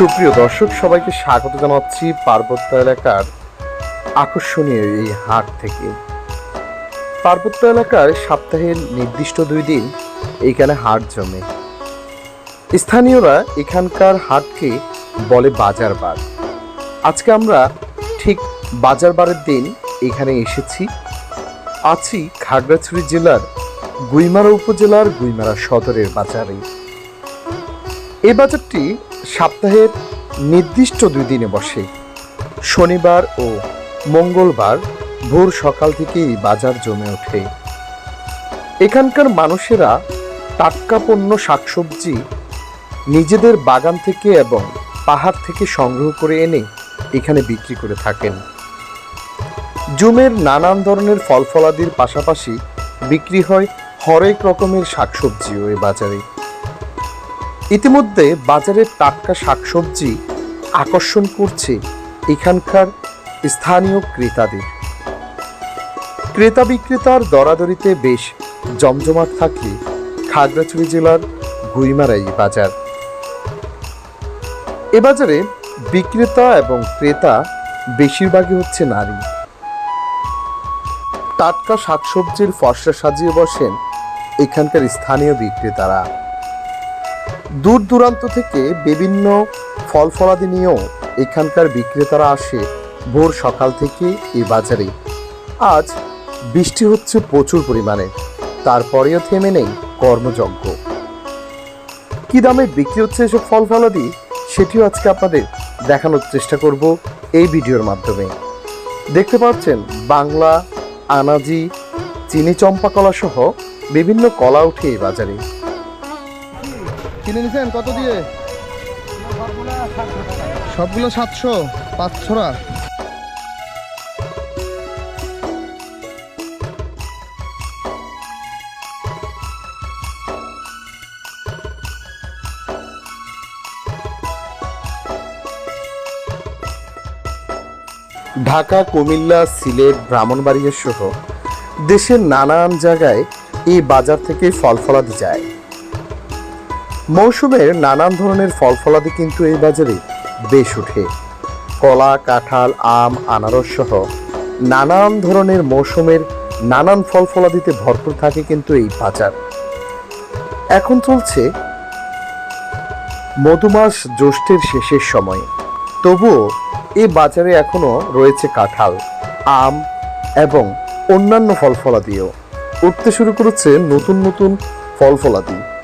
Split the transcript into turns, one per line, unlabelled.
সুপ্রিয় দর্শক, সবাইকে স্বাগত জানাচ্ছি পার্বত্য এলাকার আকর্ষণীয় এই হাট থেকে। পার্বত্য এলাকার সপ্তাহের নির্দিষ্ট দুই দিন এইখানে হাট জমে। স্থানীয়রা এখানকার হাটকে বলে বাজার বার। আজকে আমরা ঠিক বাজার বারের দিন এখানে এসেছি। আছি খাগড়াছড়ি জেলার গুইমারা উপজেলার গুইমারা সদরের বাজারে। এই বাজারটি সপ্তাহের নির্দিষ্ট দুই দিনে বসে। শনিবার ও মঙ্গলবার ভোর সকাল থেকেই বাজার জমে ওঠে। এখানকার মানুষেরা টাটকা পণ্য শাকসবজি নিজেদের বাগান থেকে এবং পাহাড় থেকে সংগ্রহ করে এনে এখানে বিক্রি করে থাকেন। জুমের নানান ধরনের ফল ফলাদির পাশাপাশি বিক্রি হয় হরেক রকমের শাকসবজিও এ বাজারে। ইতিমধ্যে বাজারের টাটকা শাকসবজি আকর্ষণ করছে এখানকার স্থানীয় ক্রেতাদের। ক্রেতা বিক্রেতার দরাদরিতে বেশ জমজমাট থাকে খাগড়াছড়ি জেলার গুইমারাই বাজার। এ বাজারে বিক্রেতা এবং ক্রেতা বেশিরভাগই হচ্ছে নারী। টাটকা শাকসবজির ফর্সা সাজিয়ে বসেন এখানকার স্থানীয় বিক্রেতারা। দূর দূরান্ত থেকে বিভিন্ন ফল ফলাদি নিয়েও এখানকার বিক্রেতারা আসে ভোর সকাল থেকে এই বাজারে। আজ বৃষ্টি হচ্ছে প্রচুর পরিমাণে, তারপরেও থেমে নেই কর্মযজ্ঞ। কি দামে বিক্রি হচ্ছে এসব ফল ফলাদি সেটিও আজকে আপনাদের দেখানোর চেষ্টা করব এই ভিডিওর মাধ্যমে। দেখতে পাচ্ছেন বাংলা, আনাজি, চিনি চম্পা কলা সহ বিভিন্ন কলা উঠে এই বাজারে। কিনে নিছেন? কত দিয়ে? সবগুলো সাতশো, পাঁচশোরা? ঢাকা, কুমিল্লা, সিলেট, ব্রাহ্মণবাড়িয়া সহ দেশের নানান জায়গায় এই বাজার থেকে ফল ফলাদি যায়। মৌসুমের নানান ধরনের ফল ফলাদি কিন্তু এই বাজারে বেশ ওঠে। কলা, কাঁঠাল, আম, আনারস সহ নানান ধরনের মৌসুমের নানান ফল ফলাদিতে ভরপুর থাকে কিন্তু এই বাজার। এখন চলছে মধুমাস জ্যৈষ্ঠের শেষের সময়। তবুও এই বাজারে এখনও রয়েছে কাঁঠাল, আম এবং অন্যান্য ফল ফলাদিও উঠতে শুরু করেছে নতুন নতুন ফল ফলাদি